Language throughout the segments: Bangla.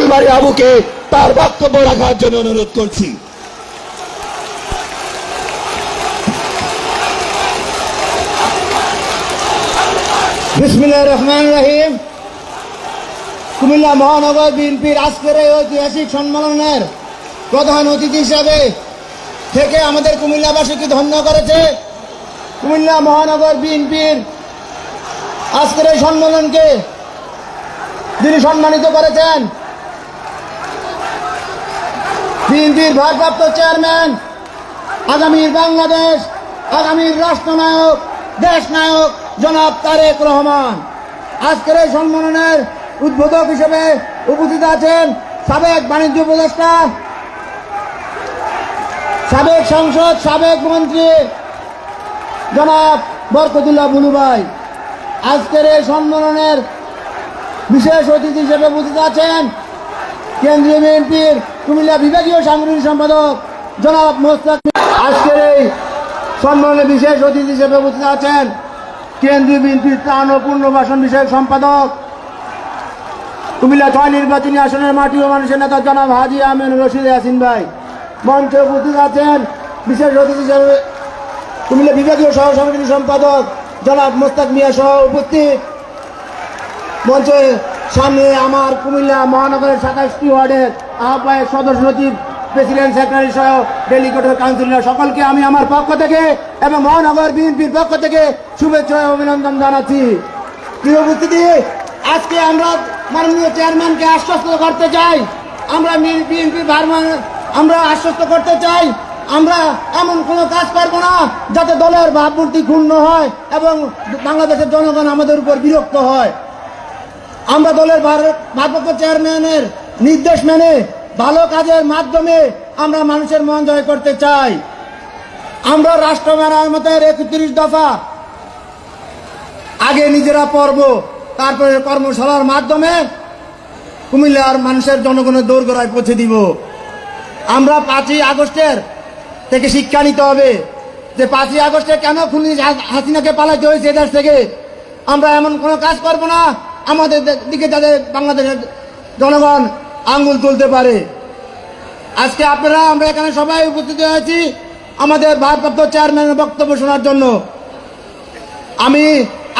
ফুলবাড়ি আবুকে তার বক্তব্য রাখার জন্য অনুরোধ করছি। রহমান রহিম। কুমিল্লা মহানগর বিএনপির আজকের এই ঐতিহাসিক সম্মেলনের প্রধান অতিথি হিসাবে থেকে আমাদের কুমিল্লাবাসীকে ধন্য করেছে কুমিল্লা মহানগর বিএনপির আজকের এই সম্মেলনকে যিনি সম্মানিত করেছেন বিএনপির ভারপ্রাপ্ত চেয়ারম্যান আগামীর বাংলাদেশ আগামীর রাষ্ট্রনায়ক দেশ নায়ক জনাব তারেক রহমান। আজকের এই সম্মেলনের উদ্বোধক হিসেবে উপস্থিত আছেন সাবেক বাণিজ্য উপদেষ্টা, সাবেক সংসদ, সাবেক মন্ত্রী জনাব বরকতুল্লাহ বুলু ভাই আজকের এই সম্মেলনের বিশেষ অতিথি হিসেবে উপস্থিত আছেন কেন্দ্রীয় বিএনপির কুমিল্লা বিভাগীয় সাংগঠনিক সম্পাদক জনাব মোস্তাক আজকের এই সম্মেলনে বিশেষ অতিথি হিসেবে উপস্থিত আছেন কেন্দ্রীয় বিএনপির ত্রাণ ও পুনর্বাসন বিষয়ক সম্পাদক কুমিল্লা ছয় নির্বাচনী আসনের মাটি ও মানুষের নেতা জনাব হাজি আহমেদ রশিদ ইয়াসিন ভাই। মঞ্চে উপস্থিত আছেন বিশেষ অতিথি হিসেবে কুমিল্লা বিভাগীয় সহ সাংগঠনিক সম্পাদক জনাব মোস্তাক মিয়া সহ উপস্থিত। মঞ্চে সামনে আমার কুমিল্লা মহানগরের সাতাশটি ওয়ার্ডের আহ্বায়ক সদস্য সচিব, প্রেসিডেন্ট, সেক্রেটারি সহ ডেলিগেটের কাউন্সিলর সকলকে আমি আমার পক্ষ থেকে এবং মহানগর বিএনপির পক্ষ থেকে শুভেচ্ছা অভিনন্দন জানাচ্ছি। প্রিয় উপস্থিতি, আজকে আমরা মাননীয় চেয়ারম্যানকে আশ্বস্ত করতে চাই। আমরা বিএনপি আমরা আশ্বস্ত করতে চাই। আমরা এমন কোনো কাজ করব না যাতে দলের ভাবমূর্তি ক্ষুণ্ণ হয় এবং বাংলাদেশের জনগণ আমাদের উপর বিরক্ত হয়। আমরা দলের ভার- ভারপ্রাপ্ত চেয়ারম্যানের নির্দেশ মেনে ভালো কাজের মাধ্যমে আমরা মানুষের মন জয় করতে চাই। আমরা রাষ্ট্র মেরামতের একত্রিশ দফা আগে নিজেরা পর্ব, তারপরে কর্মশালার মাধ্যমে কুমিল্লার মানুষের জনগণের দৌড়গড়ায় পৌঁছে দিব। আমরা পাঁচই আগস্টের থেকে শিক্ষা নিতে হবে যে পাঁচই আগস্টে কেন খুনি হাসিনাকে পালাইতে হয়েছে এদেশ থেকে? আমরা এমন কোনো কাজ করব না আমাদের দিকে যাদের বাংলাদেশের জনগণ আঙ্গুল তুলতে পারে। আজকে আপনারা, আমরা এখানে সবাই উপস্থিত হয়েছি আমাদের ভারপ্রাপ্ত চেয়ারম্যানের বক্তব্য শোনার জন্য। আমি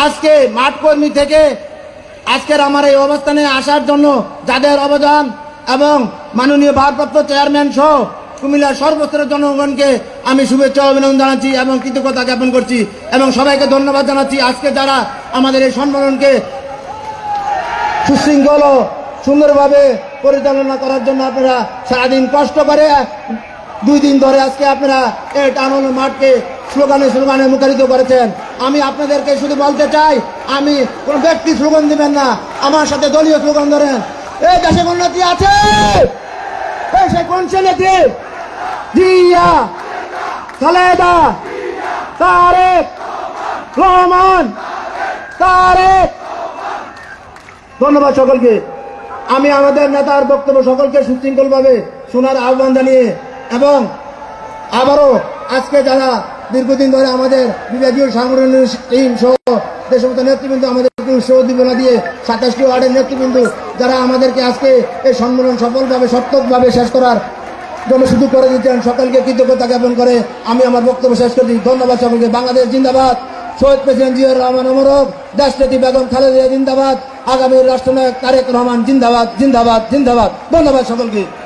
আজকে মাঠ কর্মী থেকে আজকের আমার এই অবস্থানে আসার জন্য যাদের অবদান এবং মাননীয় ভারপ্রাপ্ত চেয়ারম্যান সহ কুমিল্লার সর্বস্তরের জনগণকে আমি শুভেচ্ছা অভিনন্দন জানাচ্ছি এবং কৃতজ্ঞতা জ্ঞাপন করছি এবং সবাইকে ধন্যবাদ জানাচ্ছি। আজকে যারা আমাদের এই সম্মেলনকে সুশৃঙ্খল, সুন্দরভাবে পরিচালনা করার জন্য আপনারা সারাদিন কষ্ট করে, দুই দিন ধরে আজকে আপনারা এই টানল মাঠকে স্লোগানে স্লোগানে মুখরিত করেছেন। আমি আপনাদেরকে শুধু বলতে চাই, আমি কোন ব্যক্তি স্লোগান দিবেন না, আমার সাথে দলীয় স্লোগান ধরেন। এই দেশে উন্নতি আছে? এই কোন ছেলেটি তারেক রহমান, তারেক ধন্যবাদ সকলকে। আমি আমাদের নেতার বক্তব্য সকলকে সুশৃঙ্খলভাবে শোনার আহ্বান জানিয়ে এবং আবারও আজকে যারা দীর্ঘদিন ধরে আমাদের বিভাগীয় সাংগঠনিক টিম সহ যে সমস্ত নেতৃবৃন্দ আমাদেরকে উৎসাহ উদ্দীপনা দিয়ে সাতাশটি ওয়ার্ডের নেতৃবৃন্দ যারা আমাদেরকে আজকে এই সম্মেলন সফলভাবে সত্যকভাবে শেষ করার জন্য শুধু করে দিচ্ছেন সকলকে কৃতজ্ঞতা জ্ঞাপন করে আমি আমার বক্তব্য শেষ করছি। ধন্যবাদ সকলকে। বাংলাদেশ জিন্দাবাদ। শহীদ প্রেসিডেন্ট জিয়াউর রহমান অমরক দেশনেত্রী বেগম খালেদা জিন্দাবাদ। আগামী রাষ্ট্রনায়ক তারেক রহমান জিন্দাবাদ জিন্দাবাদ জিন্দাবাদ। ধন্যবাদ সকলকে।